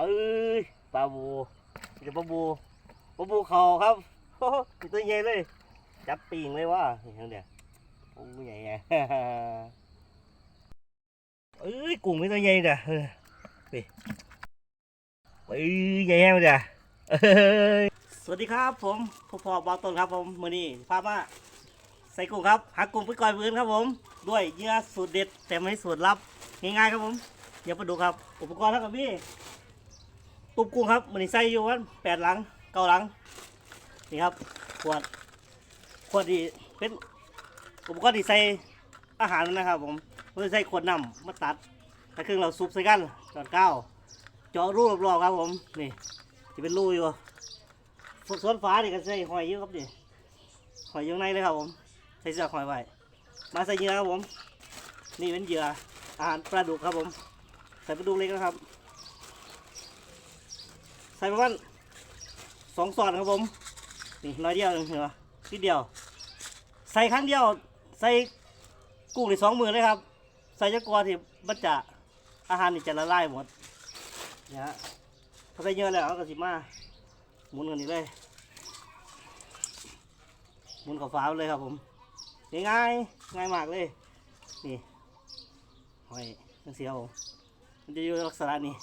เอ้ยปลาบูเดี๋ยวปลาบูปลาบูเขาครับโหตัวใหญ่เลย จับปีงเลยว่ะเห็นเดี๋ยวโอ้ใหญ่ไงเอ้ยกุ้งไม่ตัวใหญ่เด้อเออนี่เอ้ยใหญ่แฮมเด้อเอ้ยสวัสดีครับผมพ่อพ่อบอต้นครับผมมือนี้พามาใส่กุ้งครับหากุ้งไปก่อยพื้นครับผม ด้วยเหยื่อสูตรเด็ดแต่ไม่สูตรลับง่ายๆครับผมเดี๋ยวมาดูครับ อุปกรณ์เท่ากับพี่ ตุบกุ้งครับมันใส่อยู่วันแปดหลังเก้าหลัง นี่ครับขวดขวดที่เป็นอุปกรณ์ที่ใส่อาหารนะครับผมเราจะใส่ขวดน้ำมาตัดถ้าเครื่องเราซุปใส่กันจอดเก้าเจาะรูรอบๆครับผมนี่ที่เป็นรูอยู่ส่วนฟ้านี่ก็ใส่หอยเยอะครับนี่หอยอยู่ในเลยครับผมใส่เสื้อหอยไว้มาใส่เหยื่อครับผม นี่เป็นเหยื่ออาหารปลาดุกครับผม ใส่ปลาดุกเล็กนะครับ ใส่ประมาณสองซอนครับผม นี่น้อยเดียวเองเหรอนิดเดียว ใส่ครั้งเดียว ใส่กุ้งในสองมือเลยครับ ใส่จะกลัวที่มันจะอาหารนี่จะละลายหมดเนี่ยฮะพอใส่เยอะแล้วเอากระสิมาหมุนกันนี่เลย หมุนกับฟ้าเลยครับผม ง่ายง่ายมากเลย นี่หอยนังเสียครับผมมันจะอยู่ลักษณะนี้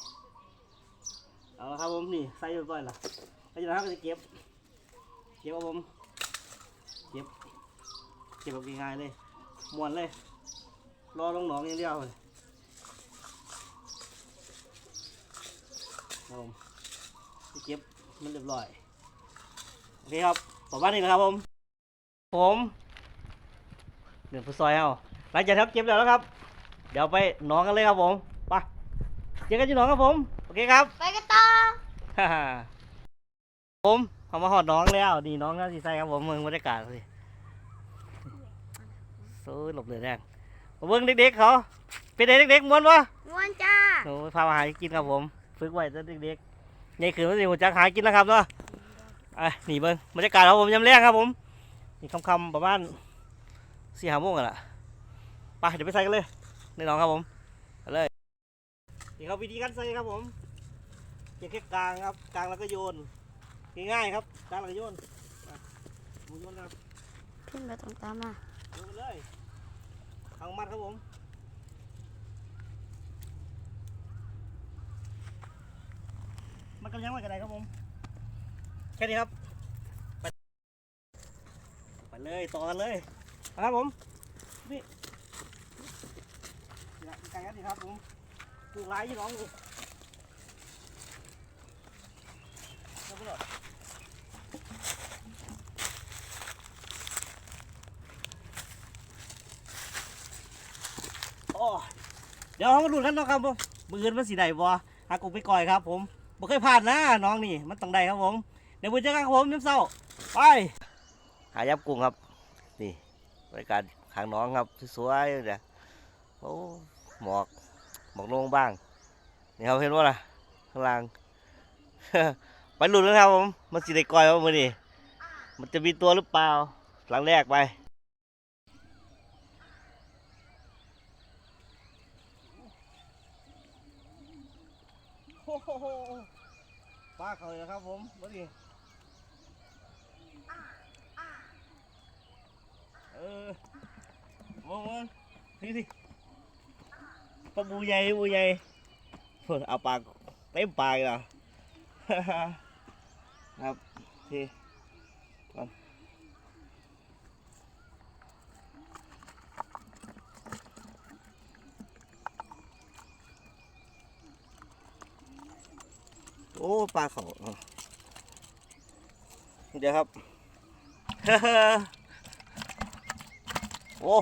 เอาละครับผมนี่ใส่เรียบร้อยละแล้วจากนั้นก็จะเก็บ เก็บครับผมเก็บเก็บแบบง่ายๆเลยม้วนเลย รอลงหนองอย่างเดียวเลยครับผมเก็บมันเรียบร้อยโอเคครับประมาณนี้นะครับผม ผมเดือนฟุตซอยเอาหลังจากทับเก็บแล้วครับ เดี๋ยวไปหนองกันเลยครับผมไปเจอกันที่หนองครับผม เคครับไปกันต่อฮ่าฮ่าผมเขามาหอดน้องแล้วนี่น้องก็สีใส่ครับผมเมืองบรรยากาศสิสู้หลบเลยแรงมาเบิ้งเด็กๆเขา เป็นไงเด็กๆม้วนวะม้วนจ้าโอ้ยพามาหากินครับผม ฝึกไว้ตั้งเด็กๆนี่คือมันสิหัวจักหากินนะครับเนาะอะนี่เบิ้งบรรยากาศครับผมยามแรงครับผมนี่คำๆประมาณสี่ห้าโมงกันละไปเดี๋ยวไปใส่กันเลยนี่น้องครับผมไปเลยนี่ครับวิธีการใส่ครับผม เพียงแค่กลางครับ กลางแล้วก็โยน ง่ายๆครับกลางแล้วก็โยนอะหมุนโยนครับขึ้นไปตรงตามมาโยนไปเลยทางมัดครับผมมันกำยังไว้กันไหนครับผมแค่นี้ครับไปไปเลยต่อกันเลยนะครับผมนี่นี่นะไกลกันดีครับผมปลูกหลายยี่น้องเลยเอาไปเลย โอ้เดี๋ยวเรามาดูกันเนาะครับผมมืออื่นมันสีใดบ่หากูไปก่อยครับ ผมบ่เคยผ่านนะน้องนี่มันต้องได้ครับผมเดี๋ยวมือเจอกันครับผมน้ำเศร้าไปหายับกุ้งครับ นี่บริการขางน้องครับสวยๆเนี่ยโอ้หมอกหมอกลงบ้างนี่ครับเห็นว่าล่ะข้างล่างไปหลุ้นกันครับผมมันสีได้ก่อยว่ามือนี่มันจะมีตัวหรือเปล่าหลังแรกไป โหปลาเขาเลยครับผมมาดิเออมองมองนี่ดิปลาบูใหญ่บูใหญ่เพิ่นเอาปากเต็มปลากเลยเหรอครับที โอ้ปลาเขาอะเดี๋ยวครับโอ้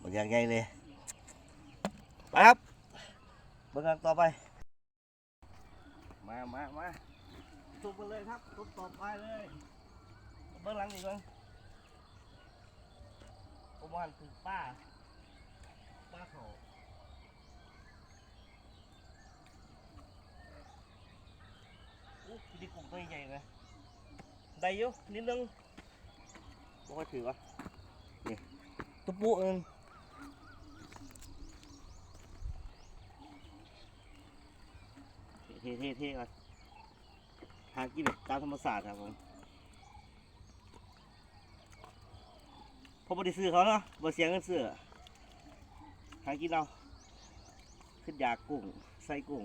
มันยังไงเลยไปครับเบิ่งกันต่อไป มามามาทุบกันเลยครับทุบต่อไปเลยเบิ่งหลังนี่เบิ่งผมว่าถึงป้าป้าเขา โอ้ดีกุ้งตัวใหญ่เลยได้อยู่นิดนึงบอกว่าถือวะนี่ตุ๊บปุ๊เองเท่เท่เท่ก่อนหากินแบบตามธรรมศาสตร์ครับผมพอบริซื้อเขาเนาะบริเสียเงินซื้อหากินเอาขึ้นยากกุ้งใส่กุ้ง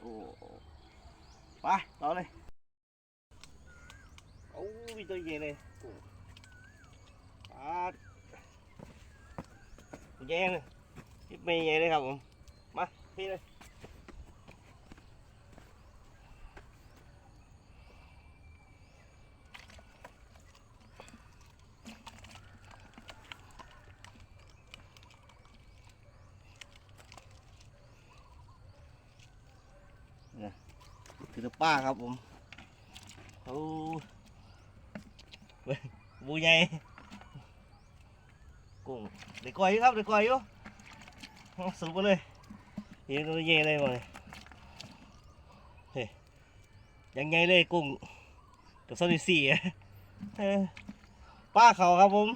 โอ้ ไปต่อเลย โอ้มีตัวใหญ่เลยกุ้งปาดใหญ่เลยไม่ใหญ่เลยครับผม มาพี่เลยเนี่ย ถือป้าครับผมโอ้เว้ยบูใหญ่กุ้งเด็กก่อยอยู่ครับเด็กก่อยอยู่เอสรุปไปเลยนี่ตัวใหญ่เลยบ่เฮ้ยยังไงเลยกุ้งกับซอสสี่อะเออป้าเขาครับผม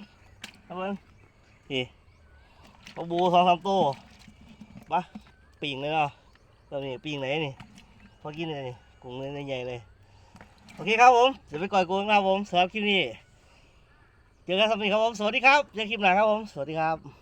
ครับผมนี่ปลาบูสองสามตัวปะปิ่งเลยเนาะตัวนี้ปิ่งไหนนี่พอกินเลยนี่ กุ้งเลยใหญ่เลย โอเคครับผม เดี๋ยวไปก่อยกุ้งนะครับผมสำหรับคลิปนี้ เจอกันสัปดาห์ครับผม สวัสดีครับเจอกันคลิปหน้าครับผม สวัสดีครับ